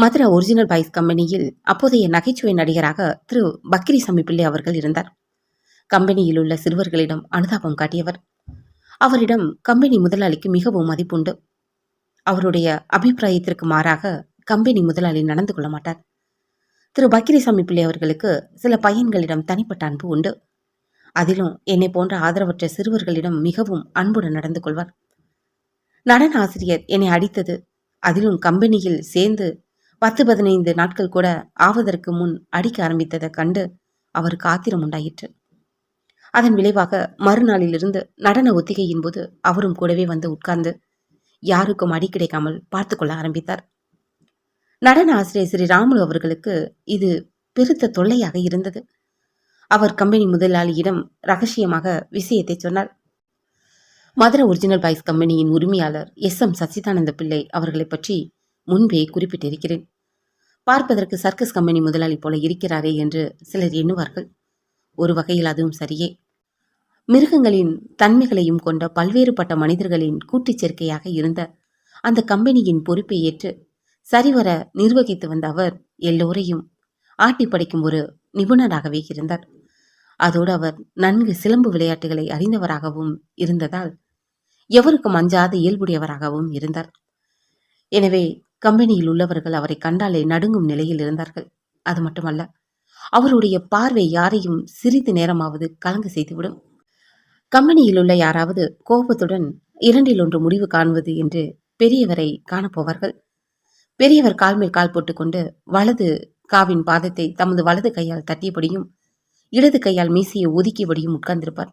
Mathura original boys கம்பெனியில் அப்போதைய நகைச்சுவை நடிகராக திரு பக்கிரிசாமி பிள்ளை அவர்கள் இருந்தார். கம்பெனியில் உள்ள சிறுவர்களிடம் அனுதாபம் காட்டியவர். அவரிடம் கம்பெனி முதலாளிக்கு மிகவும் மதிப்புண்டு. அவருடைய அபிப்பிராயத்திற்கு மாறாக கம்பெனி முதலாளி நடந்து கொள்ள மாட்டார். திரு பக்கிரிசாமி பிள்ளை அவர்களுக்கு சில பையன்களிடம் தனிப்பட்ட அன்பு உண்டு. அதிலும் என்னை போன்ற ஆதரவற்ற சிறுவர்களிடம் மிகவும் அன்புடன் நடந்து கொள்வார். நடன ஆசிரியர் என்னை அடித்தது. அதிலும் கம்பெனியில் சேர்ந்து பத்து பதினைந்து நாட்கள் கூட ஆவதற்கு முன் அடிக்க ஆரம்பித்ததை கண்டு அவருக்கு ஆத்திரம் உண்டாயிற்று. அதன் விளைவாக மறுநாளிலிருந்து நடன ஒத்திகையின் போது அவரும் கூடவே வந்து உட்கார்ந்து யாருக்கும் அடி கிடைக்காமல் பார்த்து கொள்ள ஆரம்பித்தார். நடன ஆசிரியர் ஸ்ரீ ராமுலு அவர்களுக்கு இது பெருத்த தொல்லையாக இருந்தது. அவர் கம்பெனி முதலாளியிடம் ரகசியமாக விஷயத்தை சொன்னார். மதுரை ஒரிஜினல் பாய்ஸ் கம்பெனியின் உரிமையாளர் எஸ் எம் சசிதானந்த பிள்ளை அவர்களை பற்றி முன்பே குறிப்பிட்டிருக்கிறேன். பார்ப்பதற்கு சர்க்கஸ் கம்பெனி முதலாளி போல இருக்கிறாரே என்று சிலர் எண்ணுவார்கள். ஒரு வகையில் அதுவும் சரியே. மிருகங்களின் தன்மைகளையும் கொண்ட பல்வேறுபட்ட மனிதர்களின் கூட்டுச் சேர்க்கையாக இருந்த அந்த கம்பெனியின் பொறுப்பை ஏற்று சரிவர நிர்வகித்து வந்த அவர் எல்லோரையும் ஆட்டி படைக்கும் ஒரு நிபுணராகவே இருந்தார். அதோடு அவர் நன்கு சிலம்பு விளையாட்டுகளை அறிந்தவராகவும் இருந்ததால் எவருக்கும் அஞ்சாத இயல்புடையவராகவும் இருந்தார். எனவே கம்பெனியில் உள்ளவர்கள் அவரை கண்டாலே நடுங்கும் நிலையில் இருந்தார்கள். அது மட்டுமல்ல அவருடைய பார்வை யாரையும் சிறிது நேரமாவது கலங்க செய்துவிடும். கம்பெனியில் உள்ள யாராவது கோபத்துடன் இரண்டில் ஒன்று முடிவு காண்பது என்று பெரியவரை காணப்போவார்கள். பெரியவர் கால் மேல் கால் போட்டுக்கொண்டு வலது காவின் பாதத்தை தமது வலது கையால் தட்டியபடியும் இடது கையால் மீசையை ஒதுக்கியபடியும் உட்கார்ந்திருப்பார்.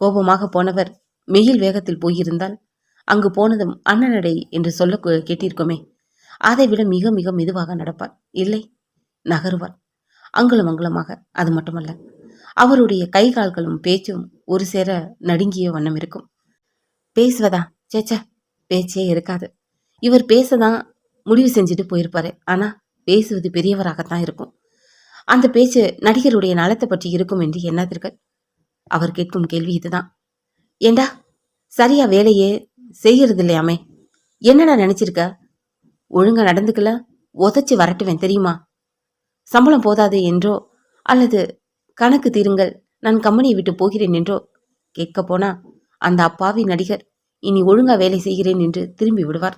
கோபமாக போனவர் மெயில் வேகத்தில் போயிருந்தால் அங்கு போனதும் அண்ணனடை என்று சொல்ல கேட்டிருக்கோமே. அதை விட மிக மிக மெதுவாக நடப்பார் இல்லை நகருவார் அங்குலம் அங்குலமாக. அது மட்டுமல்ல அவருடைய கை கால்களும் பேச்சும் ஒரு சேர நடுங்கிய வண்ணம் இருக்கும். பேசுவதா? சேச்சா பேச்சே இருக்காது. இவர் பேசதான் முடிவு செஞ்சுட்டு போயிருப்பாரு. ஆனா பேசுவது பெரியவராகத்தான் இருக்கும். அந்த பேச்சு நடிகருடைய நலத்தை பற்றி இருக்கும் என்று எண்ணாதீர்கள். அவர் கேட்கும் கேள்வி இதுதான். ஏண்டா? சரியா வேலையே செய்யறது இல்லையாமே என்னடா நினைச்சிருக்க? ஒழுங்கா நடந்துக்கல? உதச்சி வரட்டுவேன் தெரியுமா? சம்பளம் போதாது என்றோ அல்லது கணக்கு தீருங்கள் நான் கம்பெனியை விட்டு போகிறேன் என்றோ கேட்க போனா அந்த அப்பாவி நடிகர் இனி ஒழுங்கா வேலை செய்கிறேன் என்று திரும்பி விடுவார்.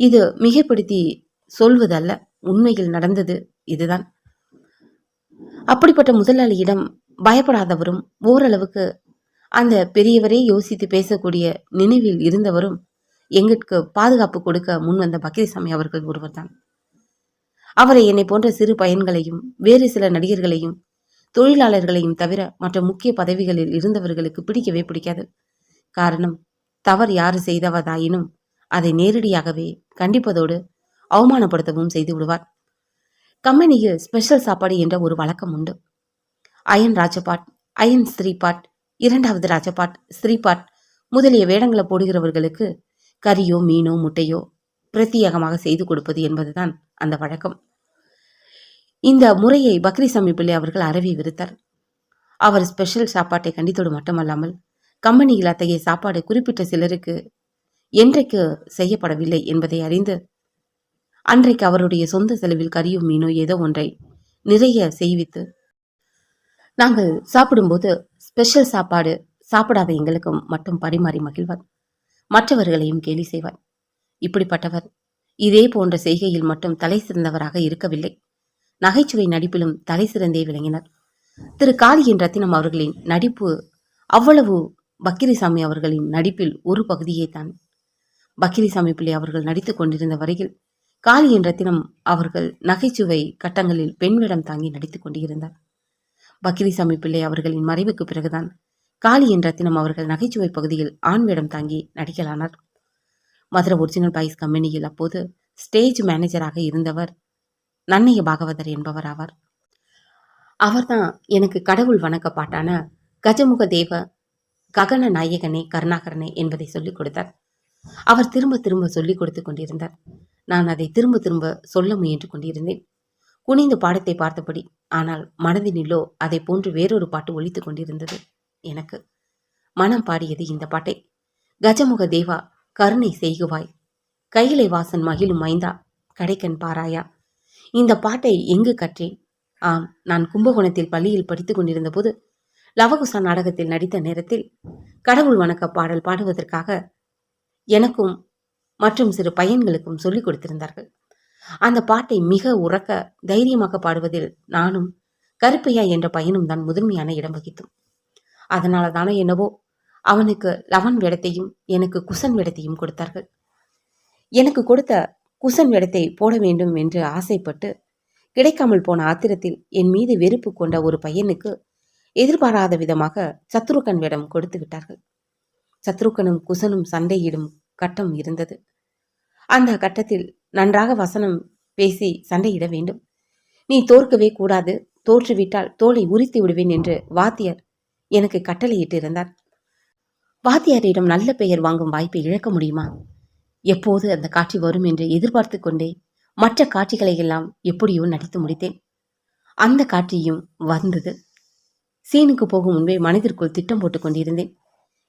இது மிகைப்படுத்தி சொல்வதல்ல உண்மையில் நடந்தது இதுதான். அப்படிப்பட்ட முதலாளியிடம் பயப்படாதவரும் ஓரளவுக்கு அந்த பெரியவரே யோசித்து பேசக்கூடிய நினைவில் இருந்தவரும் எங்களுக்கு பாதுகாப்பு கொடுக்க முன்வந்த பக்கிரிசாமி அவர்கள் ஒருவர் தான் அவரை என்னை போன்ற சிறு பயன்களையும் வேறு சில நடிகர்களையும் தொழிலாளர்களையும் தவிர மற்ற முக்கிய பதவிகளில் இருந்தவர்களுக்கு பிடிக்கவே பிடிக்காது. காரணம் தவறு யாரு செய்தவதாயினும் அதை நேரடியாகவே கண்டிப்பதோடு அவமானப்படுத்தவும் செய்து விடுவார். கம்பெனியில் ஸ்பெஷல் சாப்பாடு என்ற ஒரு வழக்கம் உண்டு. அயன் ராஜபாட் அயன் ஸ்ரீபாட் இரண்டாவது ராஜபாட் ஸ்ரீபாட் முதலிய வேடங்களை போடுகிறவர்களுக்கு கறியோ மீனோ முட்டையோ பிரத்யேகமாக செய்து கொடுப்பது என்பதுதான் அந்த வழக்கம். இந்த முறையை பக்ரி சமீபிலே அவர்கள் அறவி விருத்தார். அவர் ஸ்பெஷல் சாப்பாட்டை கண்டித்தோடு மட்டுமல்லாமல் கம்பெனியில் அத்தகைய சாப்பாடு குறிப்பிட்ட சிலருக்கு என்றைக்கு செய்யப்படவில்லை என்பதை அறிந்து அன்றைக்கு அவருடைய சொந்த செலவில் கறியோ மீனோ ஏதோ ஒன்றை நிறைய செய்வித்து நாங்கள் சாப்பிடும்போது ஸ்பெஷல் சாப்பாடு சாப்பிடாத எங்களுக்கு மட்டும் பரிமாறி மகிழ்வார் மற்றவர்களையும் கேலி செய்வார் இப்படிப்பட்டவர் இதே போன்ற செய்கையில் மட்டும் தலை சிறந்தவராக இருக்கவில்லை. நகைச்சுவை நடிப்பிலும் தலை சிறந்தே விளங்கினார். திரு காளியின் ரத்தினம் அவர்களின் நடிப்பு அவ்வளவு பக்கிரிசாமி அவர்களின் நடிப்பில் ஒரு பகுதியே தான். பக்கிரிசாமி பிள்ளை அவர்கள் நடித்துக் கொண்டிருந்த வரையில் காளியின் ரத்தினம் அவர்கள் நகைச்சுவை கட்டங்களில் பெண் வேடம் தாங்கி நடித்துக் கொண்டிருந்தார். பக்கிரிசாமி பிள்ளை அவர்களின் மறைவுக்கு பிறகுதான் காளியின் ரத்தினம் அவர்கள் நகைச்சுவை பகுதியில் ஆண் வேடம் தாங்கி நடிகலானார் மதுரை ஒரிஜினல் பாய்ஸ் கம்பெனியில் அப்போது ஸ்டேஜ் மேனேஜராக இருந்தவர் நன்னைய பாகவதர் என்பவர் ஆவார். அவர்தான் எனக்கு கடவுள் வணக்க பாட்டான கஜமுக தேவ ககன நாயகனே கருணாகரனே என்பதை சொல்லிக் கொடுத்தார். அவர் திரும்ப திரும்ப சொல்லிக் கொடுத்து கொண்டிருந்தார். நான் அதை திரும்ப திரும்ப சொல்ல முயன்று கொண்டிருந்தேன். குனிந்து பாடத்தை பார்த்தபடி. ஆனால் மனதினிலோ அதை போன்று வேறொரு பாட்டு ஒழித்து கொண்டிருந்தது. எனக்கு மனம் பாடியது இந்த பாட்டை. கஜமுக தேவா கருணை செய்குவாய். கையிலை வாசன் மகிழும் மைந்தா கடைக்கன் பாராயா. இந்த பாட்டை எங்கு கற்றேன்? ஆம் நான் கும்பகோணத்தில் பள்ளியில் படித்துக் கொண்டிருந்த போது லவகுசா நாடகத்தில் நடித்த நேரத்தில் கடவுள் வணக்க பாடல் பாடுவதற்காக எனக்கும் மற்றும் சிறு பையன்களுக்கும் சொல்லிக் கொடுத்திருந்தார்கள். அந்த பாட்டை மிக உறக்க தைரியமாக பாடுவதில் நானும் கருப்பையா என்ற பையனும் தான் முதன்மையான இடம் வகித்தோம். அதனால தானே என்னவோ அவனுக்கு லவன் வேடத்தையும் எனக்கு குசன் வேடத்தையும் கொடுத்தார்கள். எனக்கு கொடுத்த குசன் வேடத்தை போட வேண்டும் என்று ஆசைப்பட்டு கிடைக்காமல் போன ஆத்திரத்தில் என் மீது வெறுப்பு கொண்ட ஒரு பையனுக்கு எதிர்பாராத விதமாக சத்ருக்கன் வேடம் கொடுத்து விட்டார்கள். சத்ருக்கனும் குசனும் சண்டையிடும் கட்டம் இருந்தது. அந்த கட்டத்தில் நன்றாக வசனம் பேசி சண்டையிட வேண்டும். நீ தோற்கவே கூடாது. தோற்றுவிட்டால் தோலை உரித்து விடுவேன் என்று வாத்தியார் எனக்கு கட்டளையிட்டு இருந்தார் வாத்தியாரிடம் நல்ல பெயர் வாங்கும் வாய்ப்பை இழக்க முடியுமா? எப்போது அந்த காட்சி வரும் என்று எதிர்பார்த்து கொண்டே மற்ற காட்சிகளை எல்லாம் எப்படியோ நடித்து முடித்தேன். அந்த காட்சியும் வந்தது. சீனுக்கு போகும் முன்பே மனதிற்குள் திட்டம் போட்டு கொண்டிருந்தேன்.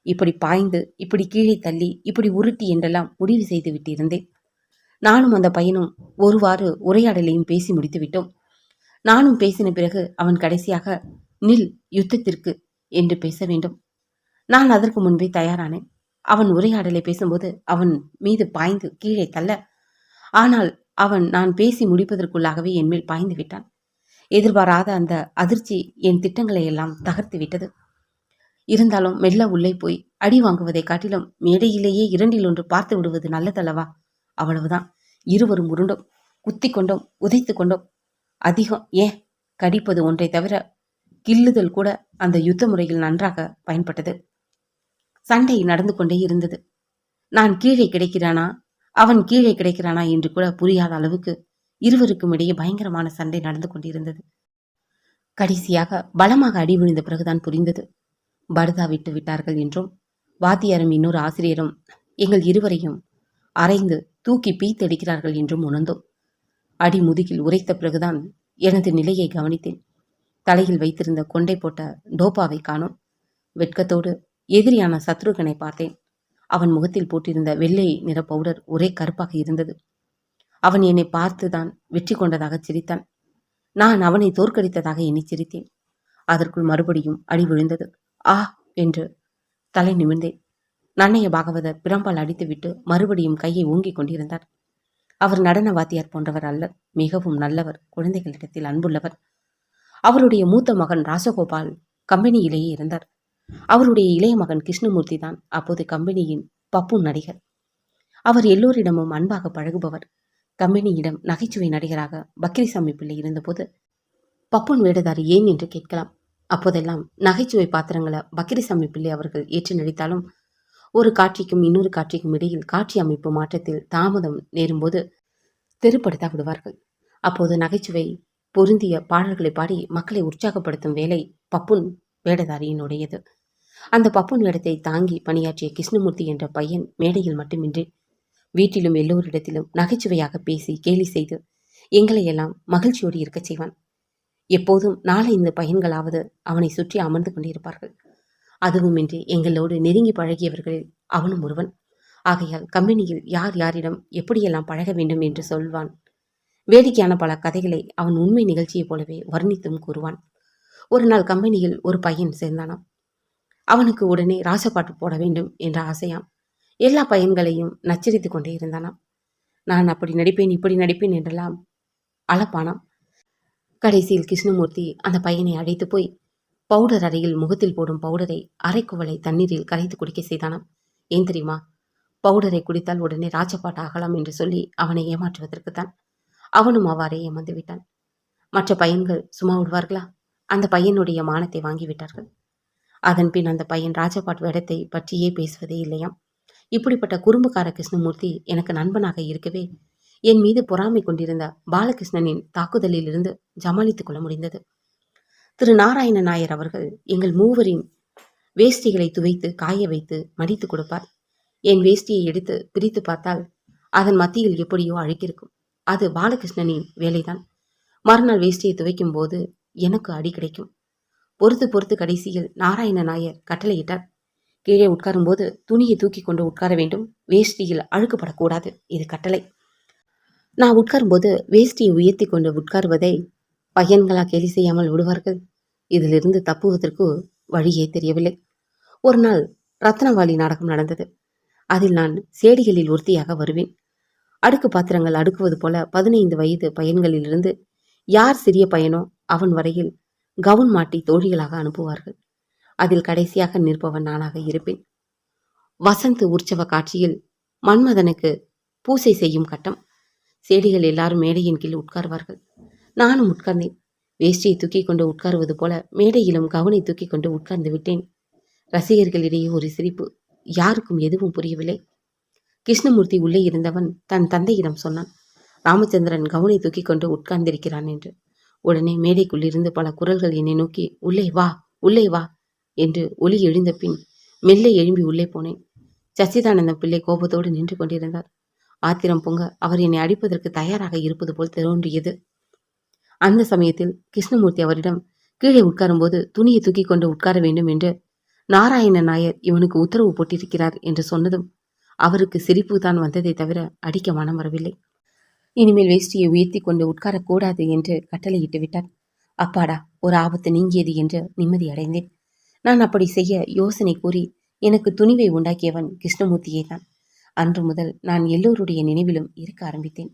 இப்படி பாய்ந்து இப்படி கீழே தள்ளி இப்படி உருட்டி என்றெல்லாம் முடிவு செய்து விட்டிருந்தேன். நானும் அந்த பையனும் ஒருவாறு உரையாடலையும் பேசி முடித்துவிட்டோம். நானும் பேசின பிறகு அவன் கடைசியாக நில் யுத்தத்திற்கு என்று பேச வேண்டும். நான் அதற்கு முன்பே தயாரானேன். அவன் உரையாடலை பேசும்போது அவன் மீது பாய்ந்து கீழே தள்ள ஆனால் அவன் நான் பேசி முடிப்பதற்குள்ளாகவே என் மேல் பாய்ந்து விட்டான். எதிர்பாராத அந்த அதிர்ச்சி என் திட்டங்களை எல்லாம் தகர்த்து விட்டது. இருந்தாலும் மெல்ல உள்ளே போய் அடி வாங்குவதை காட்டிலும் மேடையிலேயே இரண்டில் ஒன்று பார்த்து விடுவது நல்லதல்லவா? அவ்வளவுதான். இருவரும் உருண்டோம் குத்தி கொண்டோம் உதைத்து கொண்டோம் அதிகம் ஏன் கடிப்பது ஒன்றை தவிர கில்லுதல் கூட அந்த யுத்த முறையில் நன்றாக பயன்பட்டது. சண்டை நடந்து கொண்டே இருந்தது. நான் கீழே கிடைக்கிறானா? அவன் கீழே கிடைக்கிறானா என்று கூட புரியாத அளவுக்கு இருவருக்கும் இடையே பயங்கரமான சண்டை நடந்து கொண்டிருந்தது. கடைசியாக பலமாக அடி விழுந்த பிறகுதான் புரிந்தது. பர்தா விட்டு விட்டார்கள் என்றும் வாத்தியாரும் இன்னொரு ஆசிரியரும் எங்கள் இருவரையும் அரைந்து தூக்கி பீத்தடிக்கிறார்கள் என்றும் உணர்ந்தோம். அடி முதுகில் உரைத்த பிறகுதான் எனது நிலையை கவனித்தேன். தலையில் வைத்திருந்த கொண்டை போட்ட டோப்பாவை காணோம். வெட்கத்தோடு எதிரியான சத்ருகனை பார்த்தேன். அவன் முகத்தில் போட்டிருந்த வெள்ளை நிற பவுடர் ஒரே கருப்பாக இருந்தது. அவன் என்னை பார்த்துதான் வெற்றி கொண்டதாக சிரித்தான். நான் அவனை தோற்கடித்ததாக எண்ணி சிரித்தேன். அதற்குள் மறுபடியும் அடி விழுந்தது. ஆ! என்று தலை நிமிர்ந்தேன். நன்னைய பாகவதர் பிரம்பால் அடித்துவிட்டு மறுபடியும் கையை ஊங்கிக் கொண்டிருந்தார். அவர் நடன வாத்தியார் போன்றவர் அல்ல மிகவும் நல்லவர் குழந்தைகளிடத்தில் அன்புள்ளவர். அவருடைய மூத்த மகன் ராசகோபால் கம்பெனியிலேயே இருந்தார். அவருடைய இளைய மகன் கிருஷ்ணமூர்த்தி தான் அப்போது கம்பெனியின் பப்பு நடிகர். அவர் எல்லோரிடமும் அன்பாக பழகுபவர். கம்பெனியிடம் நகைச்சுவை நடிகராக பக்ரிசாமி பிள்ளை இருந்தபோது பப்புன் வேடதாரி ஏன் என்று கேட்கலாம். அப்போதெல்லாம் நகைச்சுவை பாத்திரங்களை பக்ரிசாமி பிள்ளை அவர்கள் ஏற்று நடித்தாலும் ஒரு காட்சிக்கும் இன்னொரு காட்சிக்கும் இடையில் காட்சி அமைப்பு மாற்றத்தில் தாமதம் நேரும்போது தெருப்படுத்த விடுவார்கள். அப்போது நகைச்சுவை பொருந்திய பாடல்களை பாடி மக்களை உற்சாகப்படுத்தும் வேலை பப்புன் வேடதாரியினுடையது. அந்த பப்புன் வேடத்தை தாங்கி பணியாற்றிய கிருஷ்ணமூர்த்தி என்ற பையன் மேடையில் மட்டுமின்றி வீட்டிலும் எல்லோரிடத்திலும் நகைச்சுவையாக பேசி கேலி செய்து எங்களை எல்லாம் மகிழ்ச்சியோடு இருக்கச் செய்வான். எப்போதும் நாளை இந்த பையன்களாவது அவனை சுற்றி அமர்ந்து கொண்டிருப்பார்கள். அதுவுமின்றி எங்களோடு நெருங்கி பழகியவர்களில் அவனும் ஒருவன். ஆகையால் கம்பெனியில் யார் யாரிடம் எப்படியெல்லாம் பழக வேண்டும் என்று சொல்வான். வேடிக்கையான பல கதைகளை அவன் உண்மை நிகழ்ச்சியைப் போலவே வர்ணித்தும் கூறுவான். ஒரு நாள் கம்பெனியில் ஒரு பையன் சேர்ந்தானாம். அவனுக்கு உடனே ராசப்பாட்டு போட வேண்டும் என்ற ஆசையாம். எல்லா பையன்களையும் நச்சரித்து கொண்டே இருந்தானாம். நான் அப்படி நடிப்பேன் இப்படி நடிப்பேன் என்றெல்லாம் அளப்பானாம் கடைசியில் கிருஷ்ணமூர்த்தி அந்த பையனை அழைத்து போய் பவுடர் அறையில் முகத்தில் போடும் பவுடரை அரைக்குவலை தண்ணீரில் கரைத்து குடிக்க செய்தானாம். ஏன் தெரியுமா? பவுடரை குடித்தால் உடனே ராஜபாட்டு ஆகலாம் என்று சொல்லி அவனை ஏமாற்றுவதற்குத்தான். அவனும் அவ்வாறே ஏமாந்து விட்டான். மற்ற பையன்கள் சும்மா விடுவார்களா? அந்த பையனுடைய மானத்தை வாங்கிவிட்டார்கள் அதன் பின் அந்த பையன் ராஜபாட் வேடத்தை பற்றியே பேசுவதே இல்லையாம். இப்படிப்பட்ட குறும்புக்கார கிருஷ்ணமூர்த்தி எனக்கு நண்பனாக இருக்கவே என் மீது பொறாமை கொண்டிருந்த பாலகிருஷ்ணனின் தாக்குதலிலிருந்து ஜமாளித்துக் கொள்ள முடிந்தது. திரு நாராயண நாயர் அவர்கள் எங்கள் மூவரின் வேஷ்டிகளை துவைத்து காய வைத்து மடித்து கொடுப்பார். என் வேஷ்டியை எடுத்து பிரித்து பார்த்தால் அதன் மத்தியில் எப்படியோ அழுக்கிருக்கும். அது பாலகிருஷ்ணனின் வேலைதான். மறுநாள் வேஷ்டியை துவைக்கும் போது எனக்கு அடி கிடைக்கும். பொறுத்து பொறுத்து கடைசியில் நாராயண நாயர் கட்டளையிட்டார். கீழே உட்காரும்போது துணியை தூக்கி கொண்டு உட்கார வேண்டும். வேஷ்டியில் அழுக்குப்படக்கூடாது. இது கட்டளை. நான் உட்காரும்போது வேஷ்டியை உயர்த்தி கொண்டு உட்காருவதை பையன்களாக கேலி செய்யாமல் விடுவார்கள். இதிலிருந்து தப்புவதற்கு வழியே தெரியவில்லை. ஒரு நாள் ரத்னவாளி நாடகம் நடந்தது. அதில் நான் சேடிகளில் ஒருத்தியாக வருவேன். அடுக்கு பாத்திரங்கள் அடுக்குவது போல பதினைந்து வயது பையன்களிலிருந்து யார் சிறிய பையனோ அவன் வரையில் கவுன் மாட்டி தோழிகளாக அனுப்புவார்கள். அதில் கடைசியாக நிற்பவன் நானாக இருப்பேன். வசந்த் உற்சவ காட்சியில் மன்மதனுக்கு பூசை செய்யும் கட்டம். சேடிகள் எல்லாரும் மேடையின் கீழ் உட்கார்வார்கள். நானும் உட்கார்ந்தேன். வேஷ்டியை தூக்கி கொண்டு உட்காருவது போல மேடையிலும் கவனை தூக்கி கொண்டு உட்கார்ந்து விட்டேன். ரசிகர்களிடையே ஒரு சிரிப்பு. யாருக்கும் எதுவும் புரியவில்லை. கிருஷ்ணமூர்த்தி உள்ளே இருந்தவன் தன் தந்தையிடம் சொன்னான் ராமச்சந்திரன் கவுனை தூக்கி கொண்டு உட்கார்ந்திருக்கிறான் என்று. உடனே மேடைக்குள்ளிருந்து பல குரல்கள் என்னை நோக்கி உள்ளே வா உள்ளே வா என்று ஒலி எழுந்த பின் மெல்ல எழும்பி உள்ளே போனேன். சச்சிதானந்தம் பிள்ளை கோபத்தோடு நின்று கொண்டிருந்தார். ஆத்திரம் பொங்க அவர் என்னை அடிப்பதற்கு தயாராக இருப்பது போல் தோன்றியது. அந்த சமயத்தில் கிருஷ்ணமூர்த்தி அவரிடம் கீழே உட்காரும்போது துணியை தூக்கி கொண்டு உட்கார வேண்டும் என்று நாராயண நாயர் இவனுக்கு உத்தரவு போட்டிருக்கிறார் என்று சொன்னதும் அவருக்கு சிரிப்பு தான் வந்ததை தவிர அடிக்க மனம் வரவில்லை. இனிமேல் வேஷ்டியை உயர்த்தி கொண்டு உட்காரக்கூடாது என்று கட்டளையிட்டு விட்டார் அப்பாடா ஒரு ஆபத்து நீங்கியது என்று நிம்மதி அடைந்தேன். நான் அப்படி செய்ய யோசனை கூறி எனக்கு துணிவை உண்டாக்கியவன் கிருஷ்ணமூர்த்தியே தான் அன்று முதல் நான் எல்லோருடைய நினைவிலும் இருக்க ஆரம்பித்தேன்.